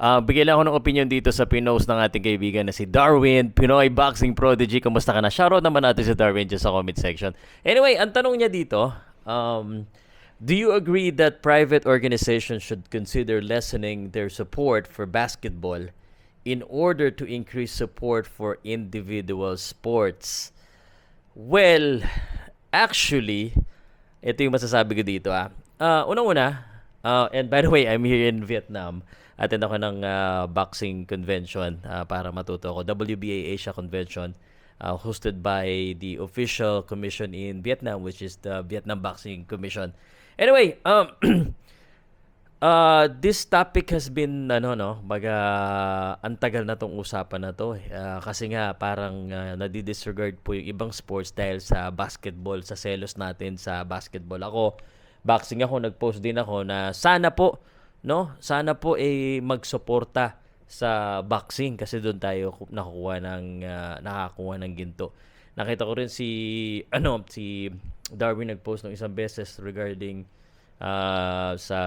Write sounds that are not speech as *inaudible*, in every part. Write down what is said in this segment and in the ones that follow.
Ah, bigyan lang ako ng opinion dito sa pinost ng ating kaibigan na si Darwin, Pinoy Boxing Prodigy. Kamusta ka na? Shoutout naman natin si Darwin dyan sa comment section. Anyway, ang tanong niya dito, um, do you agree that private organizations should consider lessening their support for basketball in order to increase support for individual sports? Well, actually, ito yung masasabi ko dito ah. Ah, unang-una, ah, and by the way, I'm here in Vietnam. Attend ako ng ah, boxing convention ah, para matuto ako. WBA Asia Convention ah, hosted by the official commission in Vietnam which is the Vietnam Boxing Commission. Anyway, um Uh, *clears throat* this topic has been ano no, baga ang tagal na tong usapan na to. Ah, kasi nga parang uh, nadi-disregard po yung ibang sports dahil sa basketball, sa selos natin sa basketball. Ako, boxing ako, nag-post din ako na sana po no, sana po eh magsuporta sa boxing kasi doon tayo ku- nakukuha ng ah, nakakuha ng ginto. Nakita ko rin si *clears throat* ano si Darwin nag-post ng isang beses regarding ah, sa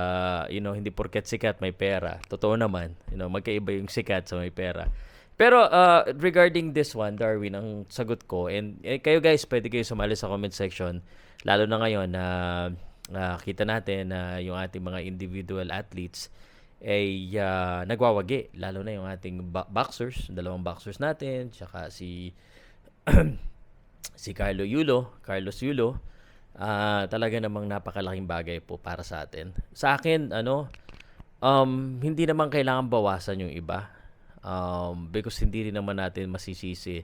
you know hindi porket sikat may pera. Totoo naman, you know, magkaiba yung sikat sa may pera. Pero ah, regarding this one, Darwin, ang sagot ko and eh, kayo guys, pwede kayo sumali sa comment section lalo na ngayon na ah, kita natin na yung ating mga individual athletes ay ah, nagwawagi lalo na yung ating boxers, dalawang boxers natin, tsaka si *clears throat* si Carlo Yulo, Carlos Yulo, ah talaga namang napakalaking bagay po para sa atin. Sa akin, ano, um, hindi naman kailangan bawasan yung iba. Um, because hindi rin naman natin masisisi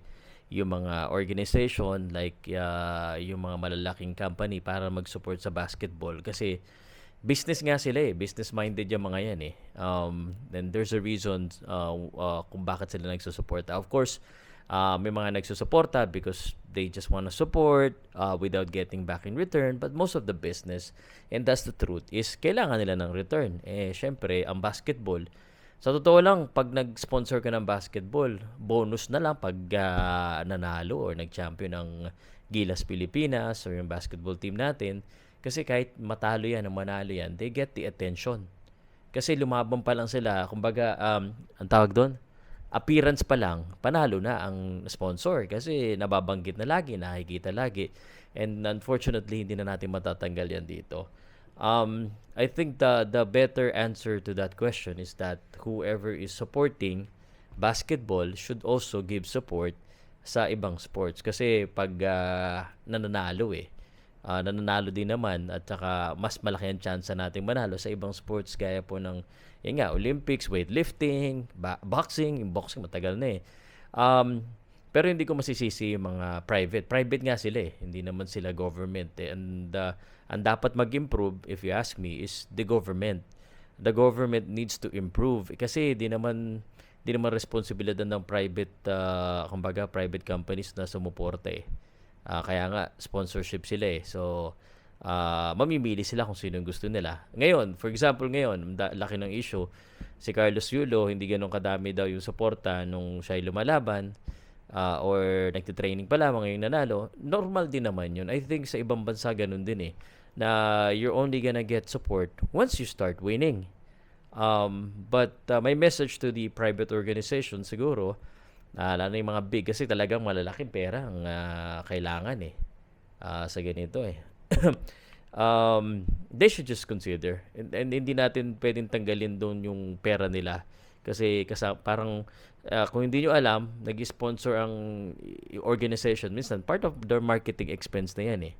yung mga organization like ah, yung mga malalaking company para mag-support sa basketball kasi business nga sila eh. Business minded yung mga yan eh. Um, and there's a reason uh, uh, kung bakit sila nagsusuporta. Of course, uh, may mga nagsusuporta because they just want to support uh, without getting back in return. But most of the business, and that's the truth, is kailangan nila ng return. Eh, syempre, ang basketball, sa totoo lang, pag nag-sponsor ka ng basketball, bonus na lang pag ah, nanalo or nag-champion ng Gilas Pilipinas or yung basketball team natin. Kasi kahit matalo yan o manalo yan, they get the attention. Kasi lumaban pa lang sila, kumbaga, um, ang tawag doon, appearance pa lang, panalo na ang sponsor. Kasi nababanggit na lagi, nakikita lagi. And unfortunately, hindi na natin matatanggal yan dito. Um, I think the the better answer to that question is that whoever is supporting basketball should also give support sa ibang sports kasi pag ah, nananalo eh ah, nananalo din naman at saka mas malaki ang chance nating manalo sa ibang sports gaya po ng yun nga Olympics, weightlifting, ba- boxing, yung boxing matagal na eh. Um, pero hindi ko masisisi yung mga private. Private nga sila eh. Hindi naman sila government eh. And uh, ang dapat mag-improve, if you ask me, is the government. The government needs to improve. Kasi di naman di naman responsibilidad ng private uh, kumbaga private companies na sumuporta eh. Ah, kaya nga sponsorship sila eh. So ah, mamimili sila kung sino yung gusto nila. Ngayon, for example ngayon, laki ng issue, si Carlos Yulo, hindi ganun kadami daw yung suporta nung siya lumalaban ah, or nagtitraining pa lamang ngayon nanalo. Normal din naman yun. I think sa ibang bansa ganun din eh na you're only gonna get support once you start winning. Um, but uh, my message to the private organization siguro, uh, lalo yung mga big kasi talagang malalaking pera ang ah, kailangan eh ah, sa ganito eh. *coughs* um, they should just consider and, and hindi natin pwedeng tanggalin doon yung pera nila kasi kasa, parang ah, kung hindi nyo alam, nag-sponsor ang organization minsan part of their marketing expense na yan eh.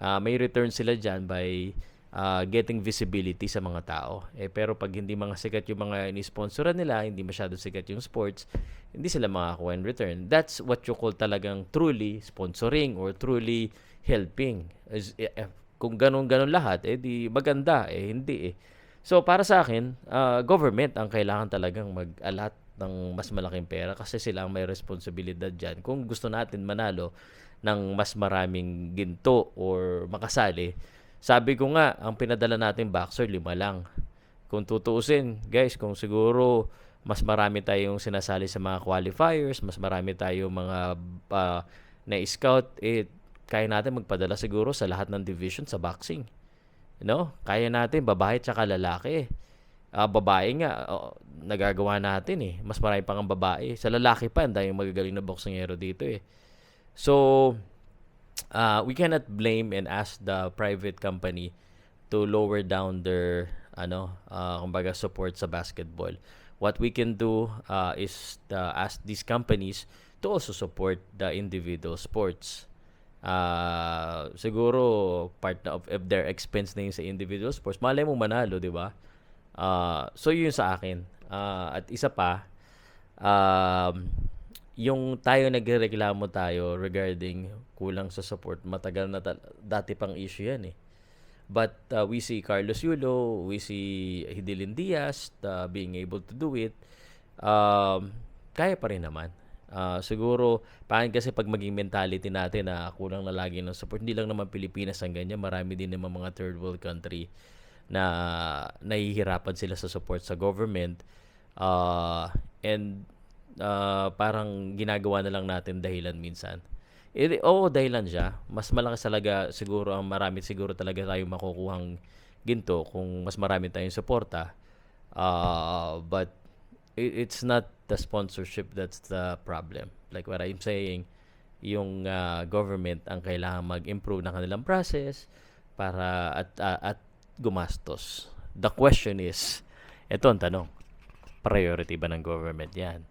Ah, may return sila dyan by ah, getting visibility sa mga tao. Eh, pero pag hindi mga sikat yung mga ini-sponsoran nila, hindi masyado sikat yung sports, hindi sila makakuha in return. That's what you call talagang truly sponsoring or truly helping. Eh, eh, kung ganun-ganun lahat, eh di maganda. Eh, hindi eh. So, para sa akin, ah, government ang kailangan talagang mag-alat ng mas malaking pera kasi sila ang may responsibilidad dyan. Kung gusto natin manalo ng mas maraming ginto or makasali, sabi ko nga, ang pinadala natin boxer, lima lang. Kung tutuusin, guys, kung siguro mas marami tayong sinasali sa mga qualifiers, mas marami tayong mga ah, na-scout, eh, kaya natin magpadala siguro sa lahat ng division sa boxing. Know? Kaya natin, babae at lalaki. Ah, babae nga, oh, nagagawa natin eh. Mas marami pang ang babae. Sa lalaki pa, ang daming magagaling na boksingero dito eh. So, uh, we cannot blame and ask the private company to lower down their ano uh, kumbaga support sa basketball. What we can do uh, is uh, ask these companies to also support the individual sports. Uh, siguro part of, of their expense na yun sa individual sports. Malay mo manalo, di ba? Uh, so yun sa akin. Uh, at isa pa, um, yung tayo nagreklamo tayo regarding kulang sa support, matagal na tal- dati pang issue yan eh. But uh, we see Carlos Yulo, we see Hidilyn Diaz uh, being able to do it. Um, kaya pa rin naman. Uh, siguro, paano kasi pag maging mentality natin na kulang na lagi ng support, hindi lang naman Pilipinas ang ganyan, marami din naman mga third world country na nahihirapan sila sa support sa government. Uh, and uh, parang ginagawa na lang natin dahilan minsan. Eh, oo, dahilan siya. Mas malakas talaga siguro ang marami siguro talaga tayo makukuhang ginto kung mas marami tayong suporta. Uh, but it, it's not the sponsorship that's the problem. Like what I'm saying, yung uh, government ang kailangan mag-improve ng kanilang process para at uh, at gumastos. The question is, eto ang tanong, priority ba ng government yan?